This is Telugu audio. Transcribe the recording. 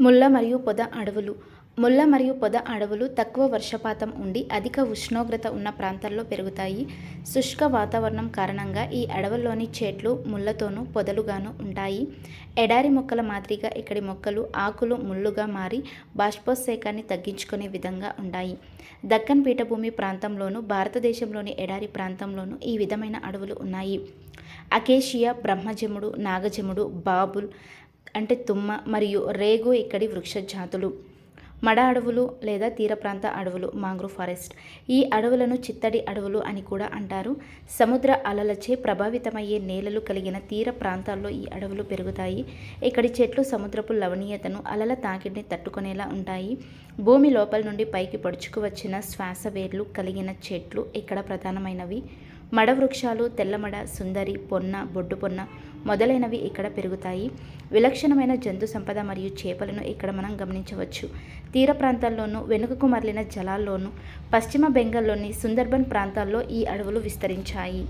ముళ్ళ మరియు పొద అడవులు. ముళ్ళ మరియు పొద అడవులు తక్కువ వర్షపాతం ఉండి అధిక ఉష్ణోగ్రత ఉన్న ప్రాంతాల్లో పెరుగుతాయి. శుష్క వాతావరణం కారణంగా ఈ అడవుల్లోని చెట్లు ముళ్ళతోనూ పొదలుగాను ఉంటాయి. ఎడారి మొక్కల మాదిరిగా ఇక్కడి మొక్కలు ఆకులు ముళ్ళుగా మారి బాష్పోత్సేకాన్ని తగ్గించుకునే విధంగా ఉంటాయి. దక్కన్ పీఠభూమి ప్రాంతంలోను భారతదేశంలోని ఎడారి ప్రాంతంలోను ఈ విధమైన అడవులు ఉన్నాయి. అకేషియా బ్రహ్మజముడు నాగజముడు బాబుల్ అంటే తుమ్మ మరియు రేగు ఇక్కడి వృక్ష జాతులు మడ అడవులు లేదా తీర ప్రాంత అడవులు మాంగ్రూవ్ ఫారెస్ట్. ఈ అడవులను చిత్తడి అడవులు అని కూడా అంటారు. సముద్ర అలలచే ప్రభావితమయ్యే నేలలు కలిగిన తీర ప్రాంతాల్లో ఈ అడవులు పెరుగుతాయి. ఇక్కడి చెట్లు సముద్రపు లవణీయతను అలల తాకిడిని తట్టుకునేలా ఉంటాయి. భూమి లోపల నుండి పైకి పొడుచుకు వచ్చిన శ్వాస వేర్లు కలిగిన చెట్లు ఇక్కడ ప్రధానమైనవి? మడ వృక్షాలు తెల్లమడ సుందరి పొన్న బొడ్డు పొన్న మొదలైనవి ఇక్కడ పెరుగుతాయి? విలక్షణమైన జంతు సంపద మరియు చేపలను ఇక్కడ మనం గమనించవచ్చు? తీర ప్రాంతాల్లోనూ వెనుకకు మరలిన జలాల్లోనూ పశ్చిమ బెంగాల్లోని సుందర్బన్ ప్రాంతాల్లో ఈ అడవులు విస్తరించాయి.